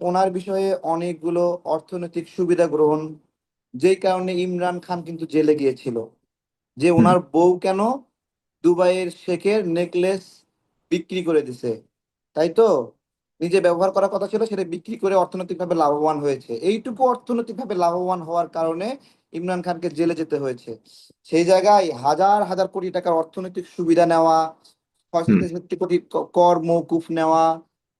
ওনার বিষয়ে অনেকগুলো অর্থনৈতিক সুবিধা গ্রহণ যেই কারণে ইমরান খান কিন্তু জেলে গিয়েছিল। যে ওনার বউ কেন দুবাইয়ের শেখের নেকলেস বিক্রি করে দিছে তাই তো? নিজে ব্যবহার করার কথা ছিল সেটা বিক্রি করে অর্থনৈতিকভাবে লাভবান হয়েছে। এইটুকু অর্থনৈতিকভাবে লাভবান হওয়ার কারণে ইমরান খানকে জেলে যেতে হয়েছে। সেই জায়গায় হাজার হাজার কোটি টাকার অর্থনৈতিক সুবিধা নেওয়া ছয়শো কোটি কর মৌকুফ নেওয়া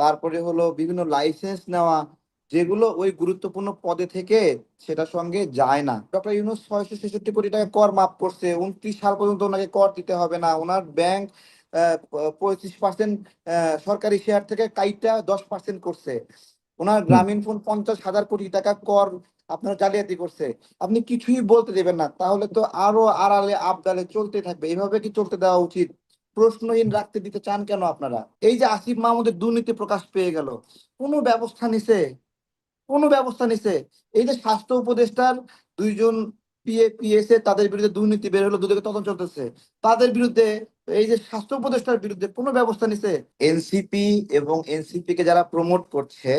তারপরে হলো বিভিন্ন লাইসেন্স নেওয়া যেগুলো ওই গুরুত্বপূর্ণ পদে থেকে সেটার সঙ্গে যায় না। ডক্টর ইউনুস ছয়শো ছেষট্টি কোটি টাকা কর মাফ করছে উনত্রিশ সাল পর্যন্ত ওনাকে কর দিতে হবে না। ওনার ব্যাংক পঁয়ত্রিশ পার্সেন্ট সরকারি শেয়ার থেকে কাইটা দশ পার্সেন্ট করছে। ওনার গ্রামীণ ফোন পঞ্চাশ হাজার কোটি টাকা কর আপনার জালিয়াতি করছে। আপনি কিছুই বলতে দেবেন না। তাহলে তো আরও আড়ালে আবদালে চলতে থাকবে। এইভাবে কি চলতে দেওয়া উচিত? প্রশ্নহীন রাখতে দিতে চান কেন আপনারা? এই যে আসিফ মাহমুদের দুর্নীতি প্রকাশ পেয়ে গেল, কোনো ব্যবস্থা নিছে? কোনো ব্যবস্থা নিছে? এই যে স্বাস্থ্য উপদেষ্টার দুইজন পিএ তাদের বিরুদ্ধে দুর্নীতি বের হলো দুদিকে তদন্ত চলতেছে। তাদের বিরুদ্ধে, এই যে স্বাস্থ্য উপদেষ্টার বিরুদ্ধে কোনো ব্যবস্থা নিছে? এনসিপি এবং এনসিপি কে যারা প্রমোট করছে,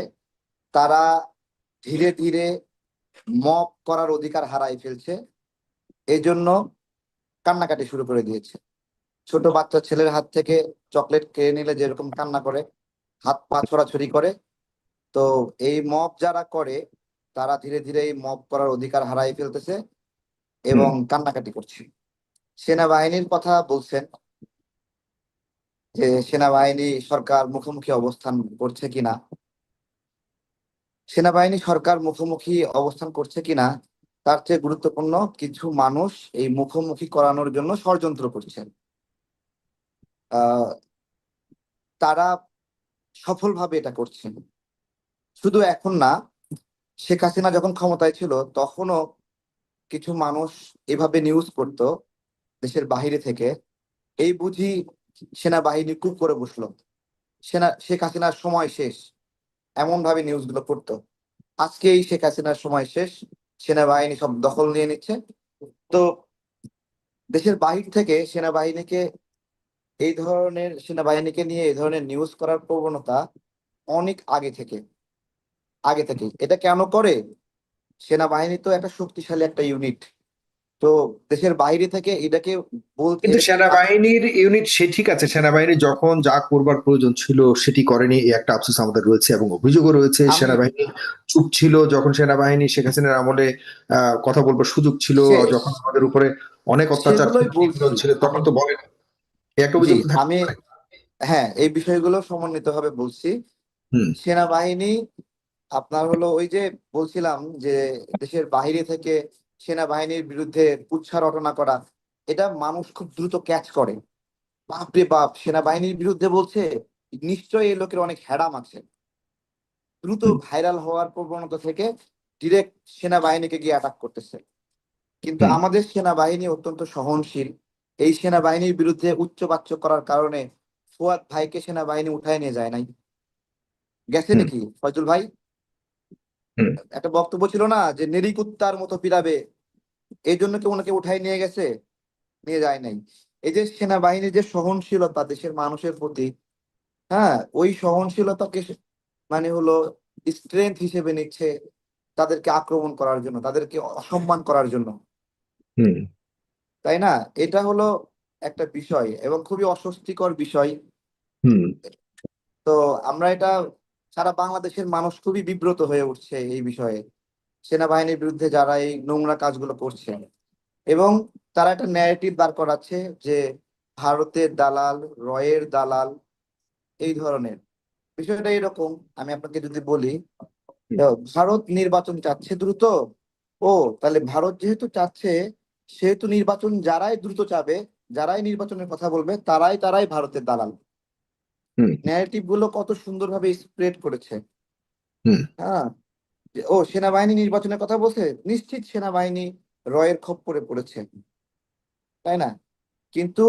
তারা ধীরে ধীরে মপ করার অধিকার হারাই ফেলছে। এই জন্য কান্নাকাটি শুরু করে দিয়েছে। ছোট বাচ্চা ছেলের হাত থেকে চকলেট কেড়ে নিলে যেরকম কান্না করে হাত পা ছোড়াছড়ি করে। তো এই মব যারা করে তারা ধীরে ধীরে এই মব করার অধিকার হারাই ফেলতেছে এবং কান্নাকাটি করছে। সেনাবাহিনীর কথা বলছেন যে সেনাবাহিনী সরকার মুখোমুখি অবস্থান করছে কিনা সেনাবাহিনী সরকার মুখোমুখি অবস্থান করছে কিনা তার চেয়ে গুরুত্বপূর্ণ কিছু মানুষ এই মুখোমুখি করানোর জন্য ষড়যন্ত্র করছেন। তারা সফলভাবে এটা করছেন। শুধু এখন না, শেখ হাসিনা যখন ক্ষমতায় ছিল, তখনও কিছু মানুষ এভাবে নিউজ করতো দেশের বাহিরে থেকে। এই বুঝি সেনাবাহিনী কুপ করে বসল। সেনা, শেখ হাসিনার সময় শেষ। এমন ভাবে নিউজগুলো করতো। আজকে এই শেখ হাসিনার সময় শেষ। সেনাবাহিনী সব দখল নিয়ে নিচ্ছে। তো দেশের বাহির থেকে সেনাবাহিনীকে এই ধরনের সেনাবাহিনীকে নিয়ে এই ধরনের নিউজ করার প্রবণতা অনেক আগে থেকে আগে থেকে। এটা কেন করে? সেনাবাহিনী তো একটা শক্তিশালী একটা ইউনিট তো দেশের বাইরে থেকে এটাকে বলতে কিন্তু সেনাবাহিনীর ইউনিট সে ঠিক আছে। সেনাবাহিনী যখন যা করবার প্রয়োজন ছিল সেটি করেনি এই একটা আফসোস আমাদের রয়েছে এবং অভিযোগও রয়েছে। সেনাবাহিনী চুপ ছিল যখন সেনাবাহিনী শেখ হাসিনার আমলে আহ, কথা বলবার সুযোগ ছিল যখন আমাদের উপরে অনেক অত্যাচার ছিল তখন তো বলেন আমি হ্যাঁ এই বিষয়গুলো সমন্বিত ভাবে বলছি সেনাবাহিনী আপনার হলো ওই যে বলছিলাম যে দেশের বাইরে থেকে সেনাবাহিনীর বিরুদ্ধে উৎসাহ রটনা করা এটা মানুষ খুব দ্রুত ক্যাচ করে। বাপরে বাপ সেনাবাহিনীর বিরুদ্ধে বলছে নিশ্চয়ই এই লোকের অনেক হ্যাডাম আছে। দ্রুত ভাইরাল হওয়ার প্রবণতা থেকে ডিরেক্ট সেনাবাহিনীকে গিয়ে অ্যাটাক করতেছে। কিন্তু আমাদের সেনাবাহিনী অত্যন্ত সহনশীল। এই সেনাবাহিনীর বিরুদ্ধে উচ্চবাচ্য করার কারণে ফুয়াদ ভাইকে সেনাবাহিনী উঠায় নিয়ে যায় নাই। গেছে নাকি ফয়জুল ভাই? একটা বক্তব্য ছিল না যে নেরিকুত্তার মতো পিরাবে এই জন্য কি ওনাকে উঠাই নিয়ে গেছে নিয়ে যায় নাই। এই যে সেনাবাহিনীর যে সহনশীলতা দেশের মানুষের প্রতি হ্যাঁ ওই সহনশীলতাকে মানে হলো স্ট্রেংথ হিসেবে নিচ্ছে তাদেরকে আক্রমণ করার জন্য তাদেরকে অসম্মান করার জন্য। তাই না? এটা হলো একটা বিষয় এবং খুবই অস্বস্তিকর বিষয়। হুম। তো আমরা এটা সারা বাংলাদেশের মানুষ খুবই বিব্রত হয়ে উঠছে এই বিষয়ে। সেনাবাহিনীর বিরুদ্ধে যারা এই নোংরা কাজগুলো করছে এবং তারা একটা ন্যারেটিভ বার করাচ্ছে যে ভারতের দালাল রয়ের দালাল এই ধরনের। বিষয়টা এরকম আমি আপনাকে যদি বলি ভারত নির্বাচন চাচ্ছে দ্রুত। ও তাহলে ভারত যেহেতু চাচ্ছে সেহেতু নির্বাচন যারাই দ্রুত চাবে যারাই নির্বাচনের কথা বলবে তারাই তারাই ভারতের দালাল। ন্যারেটিভগুলো কত সুন্দরভাবে স্প্রেড করেছে। হ্যাঁ। ও সেনাবাহিনী নির্বাচনের কথা বলছে? নিশ্চিত সেনাবাহিনী রয়ের খপ্পরে পড়েছে। তাই না? কিন্তু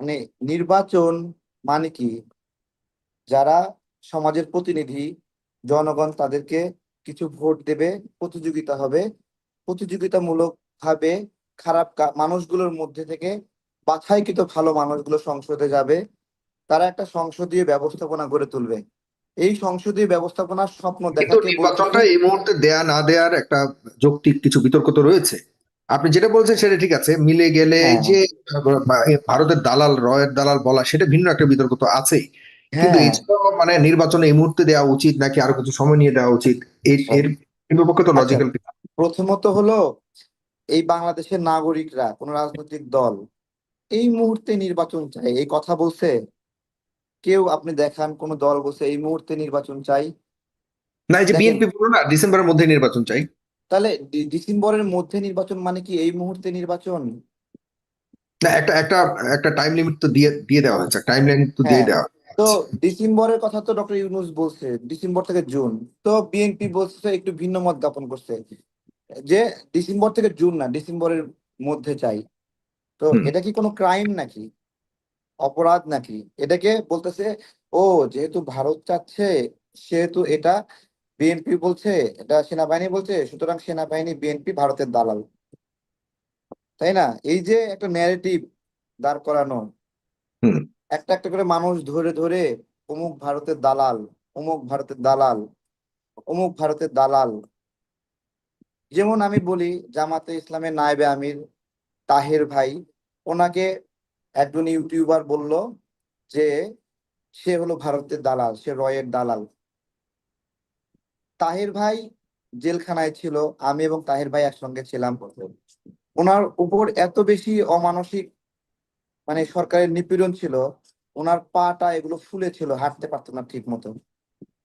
মানে নির্বাচন মানে কি? যারা সমাজের প্রতিনিধি জনগণ তাদেরকে কিছু ভোট দেবে প্রতিযোগিতা হবে। প্রতিযোগিতামূলক ভাবে খারাপ মানুষগুলোর মধ্যে থেকে বাছাইকৃত ভালো মানুষগুলো সংসদে যাবে তারা একটা সংসদীয় ব্যবস্থাপনা গড়ে তুলবে এই সংসদীয় ব্যবস্থাপনার স্বপ্ন দেখাকে নির্বাচনটা এই মুহূর্তে দেয়া না দেয়ার একটা যৌক্তিক কিছু বিতর্ক তো রয়েছে আপনি যেটা বলছেন সেটা ঠিক আছে মিলে গেলে হ্যাঁ। যে ভারতের দালাল রয়ের দালাল বলা সেটা ভিন্ন একটা বিতর্ক তো আছেই কিন্তু হ্যাঁ মানে নির্বাচন এই মুহূর্তে দেওয়া উচিত নাকি আরও কিছু সময় নিয়ে দেওয়া উচিত এর এর পক্ষে তো আচ্ছা। লজিক্যাল প্রথমত হলো এই বাংলাদেশের নাগরিকরা কোন রাজনৈতিক দল এই মুহূর্তে নির্বাচন চাই এই কথা বলছে? কেউ আপনি দেখান কোন দল বলছে এই মুহূর্তে নির্বাচন চাই? না এই যে বিএনপি বলল না ডিসেম্বরের মধ্যে নির্বাচন চাই। তাহলে ডিসেম্বরের মধ্যে নির্বাচন মানে কি এই মুহূর্তে নির্বাচন? না একটা একটা একটা টাইম লিমিট তো দিয়ে দিয়ে দেওয়া হয়েছে টাইম লাইন তো দিয়ে হ্যাঁ। দেওয়া তো ডিসেম্বরের কথা তো ডক্টর ইউনুস বলছে ডিসেম্বর থেকে জুন। তো বিএনপি বলছে একটু ভিন্ন মত জ্ঞাপন করছে। যে ডিসেম্বর থেকে জুন না ডিসেম্বরের মধ্যে চাই। তো এটা কি কোনো ক্রাইম নাকি? অপরাধ নাকি? এটাকে বলতেছে ও যেহেতু ভারত চাচ্ছে সেহেতু এটা বিএনপি বলছে এটা সেনাবাহিনী বলছে সুতরাং সেনাবাহিনী বিএনপি ভারতের দালাল। তাই না? এই যে একটা ন্যারেটিভ দাঁড় করানো একটা একটা করে মানুষ ধরে ধরে অমুক ভারতের দালাল অমুক ভারতের দালাল অমুক ভারতের দালাল। যেমন আমি বলি, জামাতে ইসলামের নায়েবে আমির তাহের ভাই, ওনাকে একজন ইউটিউবার বলল যে সে হলো ভারতের দালাল, সে রয়ের দালাল। তাহের ভাই জেলখানায় ছিল, আমি এবং তাহের ভাই একসঙ্গে ছিলাম ওনার উপর এত বেশি অমানসিক মানে সরকারের নিপীড়ন ছিল, ওনার পাটা এগুলো ফুলে ছিল, হাঁটতে পারতো না ঠিক মতো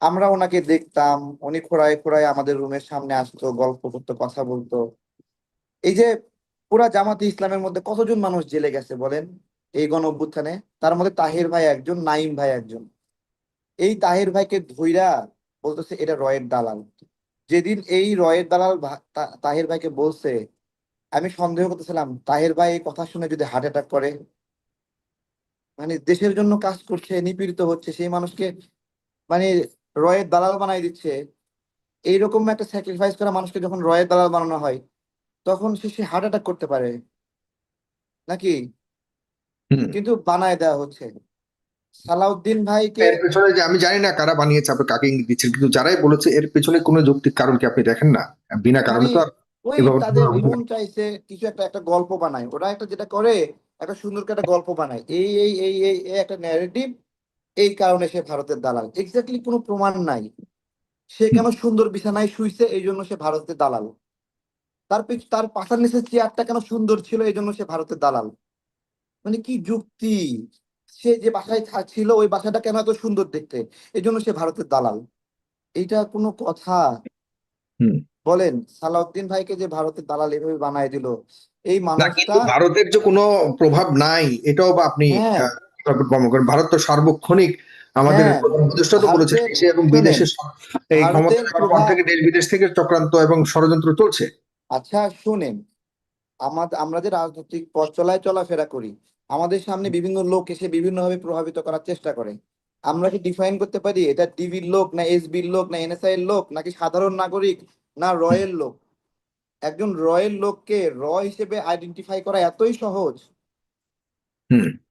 আমরা ওনাকে দেখতাম, উনি খোড়ায় খোড়ায় আমাদের রুমের সামনে আসতো, গল্প করতো, কথা বলতো। এই যে পুরা জামাতে ইসলামের মধ্যে কতজন মানুষ জেলে গেছে বলেন এই গণ অভ্যুত্থানে? তার মধ্যে তাহের ভাই একজন নাইম ভাই একজন। এই তাহের ভাইকে ধৈরা বলতেছে, এটা রয়ের দালাল। যেদিন এই রয়ের দালাল তাহের ভাইকে বলছে, আমি সন্দেহ করতেছিলাম, তাহের ভাই এই কথা শুনে যদি হার্ট অ্যাটাক করে মানে দেশের জন্য কাজ করছে, নিপীড়িত হচ্ছে, সেই মানুষকে মানে রয়ের দালাল বানাই দিচ্ছে। এইরকম একটা স্যাক্রিফাইস করা মানুষকে যখন রয়ের দালাল বানানো হয় তখন সে সে হার্ট অ্যাটাক করতে পারে। নাকি? কিন্তু বানায় দেওয়া হচ্ছে। সালাউদ্দিন ভাইকে এর পেছনে যে আমি জানি না কারা বানিয়েছে আপনি কাকে ইঙ্গিত দিচ্ছেন কিন্তু যারাই বলেছে এর পেছনে কোনো যৌক্তিক কারণ কি আপনি দেখেন না? বিনা কারণে তো আর ওই তাদের মন চাইছে কিছু একটা একটা গল্প বানায়। ওরা একটা যেটা করে একটা সুন্দর একটা গল্প বানায়। এই এই এই এই এই একটা ন্যারেটিভ এই কারণে সে ভারতের দালাল। এক্স্যাক্টলি কোনো প্রমাণ নাই। সে কেন সুন্দর বিছানায় শুইছে এই জন্য সে ভারতের দালাল। তার পিছ- তার পাশার নিচে চেয়ারটা কেন সুন্দর ছিল এই জন্য সে ভারতের দালাল। মানে কি যুক্তি? সে যে বাসায় ছিল ওই বাসাটা কেন এত সুন্দর দেখতে? এই জন্য সে ভারতের দালাল। এইটা কোনো কথা? বলেন সালাউদ্দিন ভাইকে যে ভারতের দালাল এভাবে বানায় দিল এই মানুষটা ভারতের যে কোনো প্রভাব নাই এটাও বা আপনি করেন। ভারত তো সার্বক্ষণিক আমাদের হ্যাঁ। উপদেষ্টা তো বলেছে দেশে এবং বিদেশে এই ক্ষমতা থেকে দেশ বিদেশ থেকে চক্রান্ত এবং ষড়যন্ত্র চলছে। আচ্ছা শুনেন আমাদের আমরা যে রাজনৈতিক পথ চলায় চলাফেরা করি আমাদের সামনে বিভিন্ন লোক এসে বিভিন্নভাবে প্রভাবিত করার চেষ্টা করে। আমরা কি ডিফাইন করতে পারি? এটা ডিবির লোক না এসবির লোক না এনএসআই এর লোক নাকি সাধারণ নাগরিক না রয়ের লোক? একজন রয়ের লোককে র হিসেবে আইডেন্টিফাই করা এতই সহজ।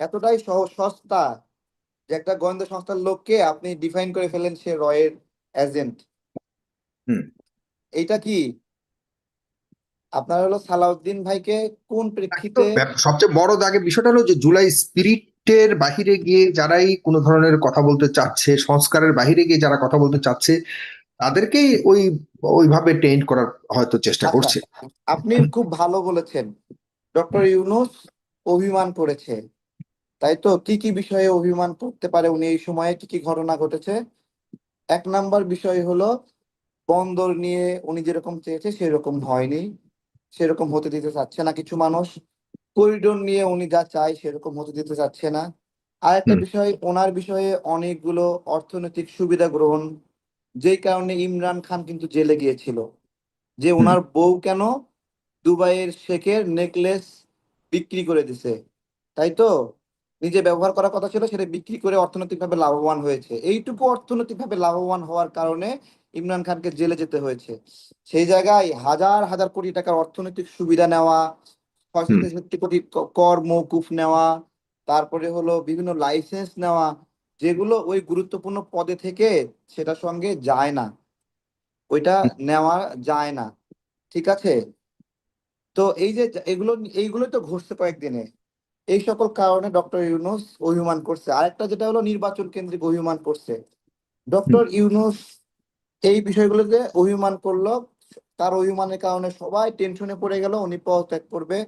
এতটাই সহজ সস্তা যে একটা গোয়েন্দা সংস্থার লোককে আপনি ডিফাইন করে ফেলেন সে রয়ের এজেন্ট হুম। এইটা কি? আপনার হলো সালাউদ্দিন ভাইকে কোন প্রেক্ষিতে সবচেয়ে বড় দাগে বিষয়টা হলো যে জুলাই স্পিরিটের বাহিরে গিয়ে যারাই কোনো ধরনের কথা বলতে চাচ্ছে সংস্কারের বাহিরে গিয়ে যারা কথা বলতে চাচ্ছে তাদেরকেই ওই ওইভাবে টেন্ট করার হয়তো চেষ্টা আচ্ছা, করছে। আপনি খুব ভালো বলেছেন। ডক্টর ইউনুস অভিমান করেছে। তাই তো? কি কি বিষয়ে অভিমান করতে পারে উনি এই সময়ে? কি কি ঘটনা ঘটেছে? এক নাম্বার বিষয় হলো বন্দর নিয়ে উনি যেরকম চেয়েছে সেরকম হয়নি। সেরকম হতে দিতে চাচ্ছে না কিছু মানুষ। করিডোর নিয়ে উনি যা চায় সেরকম হতে দিতে চাচ্ছে না। আর একটা বিষয় ওনার বিষয়ে অনেকগুলো অর্থনৈতিক সুবিধা গ্রহণ। যেই কারণে ইমরান খান কিন্তু জেলে গিয়েছিল। যে ওনার বউ কেন? দুবাইয়ের শেখের নেকলেস বিক্রি করে দিছে। তাই তো? নিজে ব্যবহার করার কথা ছিল সেটা বিক্রি করে অর্থনৈতিকভাবে লাভবান হয়েছে। এইটুকু অর্থনৈতিকভাবে লাভবান হওয়ার কারণে ইমরান খানকে জেলে যেতে হয়েছে। সেই জায়গায় হাজার হাজার কোটি টাকার অর্থনৈতিক সুবিধা নেওয়া। তেষট্টি কোটি কর মৌকুফ নেওয়া তারপরে হলো বিভিন্ন লাইসেন্স নেওয়া যেগুলো ওই গুরুত্বপূর্ণ পদে থেকে সেটার সঙ্গে যায় না। ওইটা নেওয়া যায় না। ঠিক আছে? তো এই যে এগুলো এইগুলো তো ঘটছে কয়েকদিনে। এই সকল কারণে ডক্টর ইউনুস অভিমান করছে। আরেকটা যেটা হলো নির্বাচন কেন্দ্রিক অভিমান করছে। ডক্টর ইউনুস এই বিষয়গুলোতে অভিমান করল। তার অভিমানের কারণে সবাই টেনশনে পড়ে গেল উনি পদত্যাগ করবে।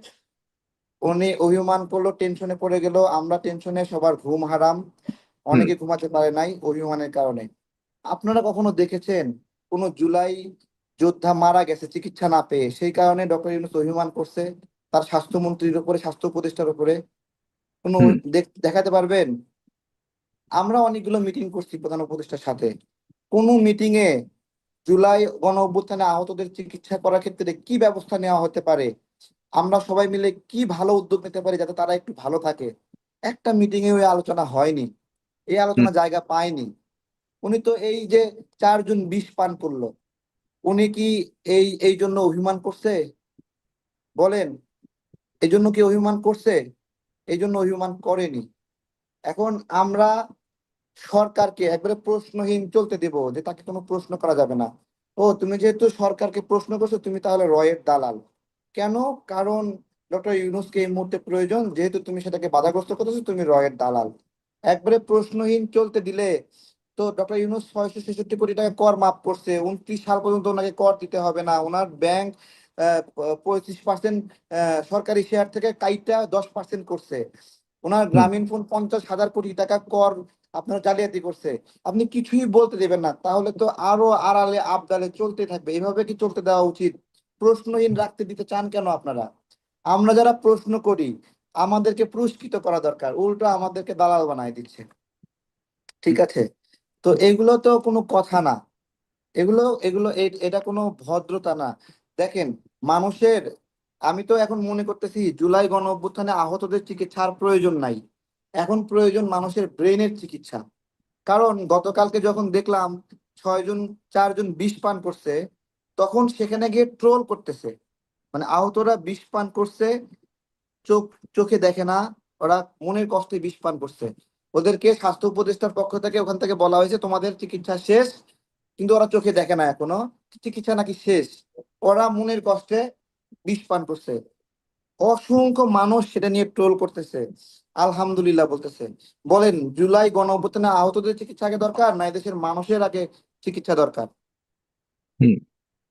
উনি অভিমান করল টেনশনে পড়ে গেল। আমরা টেনশনে সবার ঘুম হারাম। অনেকে ঘুমাতে পারে নাই অভিমানের কারণে। আপনারা কখনো দেখেছেন কোন জুলাই যোদ্ধা মারা গেছে চিকিৎসা না পেয়ে সেই কারণে ডক্টর ইউনুস অভিমান করছে তার স্বাস্থ্যমন্ত্রীর উপরে স্বাস্থ্য উপদেষ্টার উপরে। কোনো দেখ- দেখাতে পারবেন? আমরা অনেকগুলো মিটিং করছি প্রধান উপদেষ্টার সাথে। কোন মিটিং এ জুলাই গণ অভ্যুত্থানে আহতদের চিকিৎসা করার ক্ষেত্রে কি ব্যবস্থা নেওয়া হতে পারে? আমরা সবাই মিলে কি ভালো উদ্যোগ নিতে পারি যাতে তারা একটু ভালো থাকে? একটা মিটিং এ ওই আলোচনা হয়নি। এই আলোচনা জায়গা পায়নি। উনি তো এই যে চারজন বিষ পান করল। উনি কি এই এই জন্য অভিমান করছে? বলেন, এই জন্য কি অভিমান করছে? এই জন্য অভিমান করেনি। এখন আমরা সরকারকে একবারে প্রশ্নহীন চলতে দেব যে তাকে কোনো প্রশ্ন করা যাবে না। ও, তুমি যেহেতু সরকারকে প্রশ্ন করছ, তুমি তাহলে রয়ের দালাল। কেন? কারণ ডক্টর ইউনুসকে এই মুহূর্তে প্রয়োজন, যেহেতু তুমি সেটাকে বাধাগ্রস্ত করতেছো, তুমি রয়ের দালাল। একবারে প্রশ্নহীন চলতে দিলে তো ডক্টর ইউনুস ছয়শো ছেষট্টি কোটি টাকা কর মাফ করছে। উনত্রিশ সাল পর্যন্ত ওনাকে কর দিতে হবে না। ওনার ব্যাংক পঁয়ত্রিশ পার্সেন্ট সরকারি শেয়ার থেকে কাইটা দশ পার্সেন্ট করছে। ওনার গ্রামীণ ফোন পঞ্চাশ হাজার কোটি টাকা কর আপনার জালিয়াতি করছে। আপনি কিছুই বলতে দেবেন না। তাহলে তো আরও আড়ালে আবদালে চলতে থাকবে। এইভাবে কি চলতে দেওয়া উচিত? প্রশ্নহীন রাখতে দিতে চান কেন আপনারা? আমরা যারা প্রশ্ন করি আমাদেরকে পুরস্কৃত করা দরকার। উল্টো আমাদেরকে দালাল বানায় দিচ্ছে। ঠিক আছে? তো এগুলো তো কোনো কথা না। এগুলো এগুলো এটা কোনো ভদ্রতা না। দেখেন, মানুষের, আমি তো এখন মনে করতেছি, জুলাই গণ অভ্যুত্থানে আহতদের চিকিৎসার প্রয়োজন নাই। এখন প্রয়োজন মানুষের ব্রেনের চিকিৎসা। কারণ গতকালকে যখন দেখলাম ছয়জন চারজন বিষ পান করছে, তখন সেখানে গিয়ে ট্রোল করতেছে। মানে আহতরা বিষ পান করছে, চোখ, চোখে দেখে না, ওরা মনের কষ্টে বিষ পান করছে। ওদেরকে স্বাস্থ্য উপদেষ্টার পক্ষ থেকে ওখান থেকে বলা হয়েছে তোমাদের চিকিৎসা শেষ। কিন্তু ওরা চোখে দেখে না এখনও। চিকিৎসা নাকি শেষ? ওরা মনের কষ্টে বিষ পান করছে। অসংখ্য মানুষ সেটা নিয়ে ট্রোল করতেছে। আলহামদুলিল্লাহ বলতেছে। বলেন জুলাই গণ অভ্যুত্থানে আহতদের চিকিৎসা আগে দরকার না দেশের মানুষের আগে চিকিৎসা দরকার।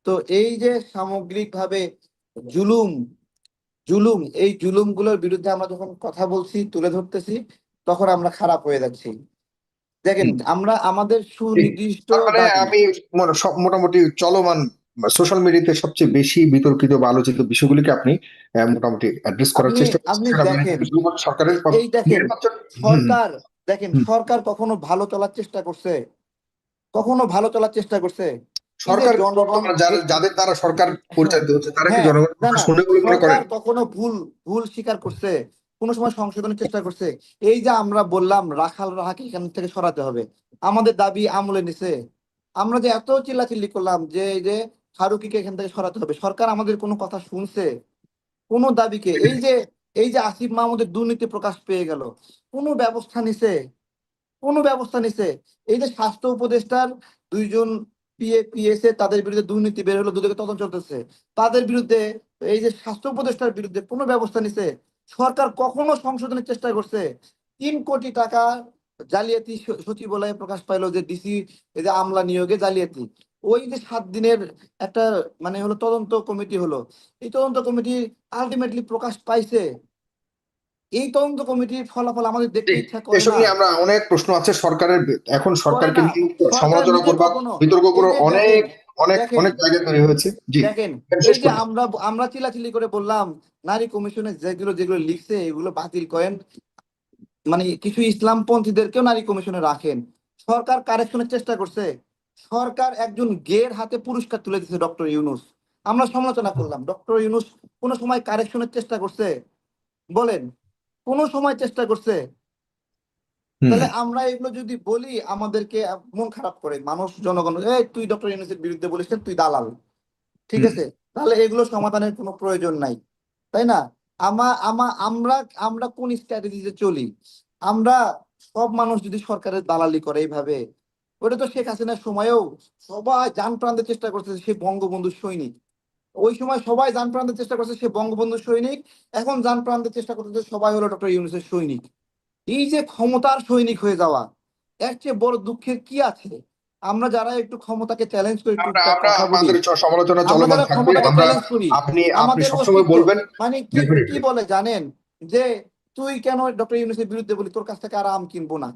তো এই যে সামগ্রিকভাবে জুলুম জুলুম এই জুলুমগুলোর বিরুদ্ধে আমরা যখন কথা বলছি তুলে ধরতেছি তখন আমরা খারাপ হয়ে যাচ্ছি। দেখেন আমরা আমাদের সুনির্দিষ্ট মানে আমি মোটামুটি চলমান সোশ্যাল মিডিয়াতে সবচেয়ে বেশি বিতর্কিত বা আলোচিত বিষয়গুলিকে আপনি মোটামুটি অ্যাড্রেস করার চেষ্টা আপনি দেখেন, সরকারের এই দেখেন সরকার দেখেন সরকার কখনো ভালো চলার চেষ্টা করছে। কখনো ভালো চলার চেষ্টা করছে। সরকার জনগণ যাদের দ্বারা সরকার পরিচালিত হচ্ছে তারা কি হ্যাঁ, না, শুনে বলে মনে সরকার কখনো ভুল ভুল স্বীকার করছে। কোনো সময় সংশোধনের চেষ্টা করছে। এই যে আমরা বললাম, রাখাল রাহাকে এখান থেকে সরাতে হবে। আমাদের দাবি আমলে নিছে। আমরা যে এত চিল্লাচিল্লি করলাম যে, এই যে ফারুকিকে এখান থেকে সরাতে হবে। সরকার আমাদের কোনো কথা শুনছে? কোনো দাবিকে? এই যে এই যে আসিফ মাহমুদের দুর্নীতি প্রকাশ পেয়ে গেল। কোনো ব্যবস্থা নিছে? কোনো ব্যবস্থা নিছে? এই যে স্বাস্থ্য উপদেষ্টার দুইজন পিএ তাদের বিরুদ্ধে দুর্নীতি বের হলো দুদিকে তদন্ত চলতেছে। তাদের বিরুদ্ধে, এই যে স্বাস্থ্য উপদেষ্টার বিরুদ্ধে কোনো ব্যবস্থা নিছে? সরকার কখনো সংশোধনের চেষ্টা করছে। তিন কোটি টাকা জালিয়াতি সচিবালয়ে প্রকাশ পাইলো যে ডিসি এই যে আমলা নিয়োগে জালিয়াতি। ওই যে সাত দিনের একটা মানে হলো তদন্ত কমিটি হলো। এই তদন্ত কমিটি আলটিমেটলি প্রকাশ পাইছে। এই তদন্ত কমিটির ফলাফল আমাদের দেখতে ইচ্ছা করে এসব নিয়ে আমরা অনেক প্রশ্ন আছে সরকারের এখন সরকারকে সমালোচনা করবা বিতর্ক করো অনেক অনেক অনেক জায়গা তৈরি হয়েছে। জি। দেখেন এই যে আমরা আমরা চিলাচিলি করে বললাম নারী কমিশনে যেগুলো যেগুলো লিখছে এগুলো বাতিল করেন। মানে কিছু ইসলামপন্থীদেরকেও নারী কমিশনে রাখেন। সরকার কারেকশনের চেষ্টা করছে। সরকার একজন গের হাতে পুরস্কার তুলে দিচ্ছে ডক্টর ইউনুস। আমরা সমালোচনা করলাম ডক্টর ইউনুস কোন সময় কারেকশনের চেষ্টা করছে? বলেন কোন সময় চেষ্টা করছে? তাহলে আমরা এগুলো যদি বলি আমাদেরকে মন খারাপ করে। মানুষ জনগণ এই তুই ডক্টর ইউনুসের বিরুদ্ধে বলিস তুই দালাল। ঠিক আছে? তাহলে এগুলো সমাধানের কোনো প্রয়োজন নাই। তাই না? আমা আমা, আমরা আমরা কোন স্ট্র্যাটেজিতে চলি? আমরা সব মানুষ যদি সরকারের দালালি করে এইভাবে, ওটা তো শেখ হাসিনার সময়েও সবাই জান প্রাণের চেষ্টা করছে সে বঙ্গবন্ধুর সৈনিক। ওই সময় সবাই জান প্রাণের চেষ্টা করছে সে বঙ্গবন্ধুর সৈনিক, এখন জান প্রাণের চেষ্টা করতেছে সবাই হলো ডক্টর ইউনুসের সৈনিক। এই যে ক্ষমতার সৈনিক হয়ে যাওয়া, এর চেয়ে বড় দুঃখের কি আছে? আমরা যারা একটু ক্ষমতাকে চ্যালেঞ্জ করি আমরা আমরা আমাদের সমালোচনা চলমান থাকবে। আমরা আপনি আপনি সবসময় বলবেন মানে কি কি বলে জানেন? যে তুই কেন ডক্টর ইউনুসের বিরুদ্ধে বলি তোর কাছ থেকে আর আম কিনবো না।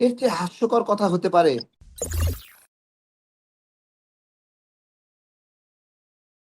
এর চেয়ে হাস্যকর কথা হতে পারে।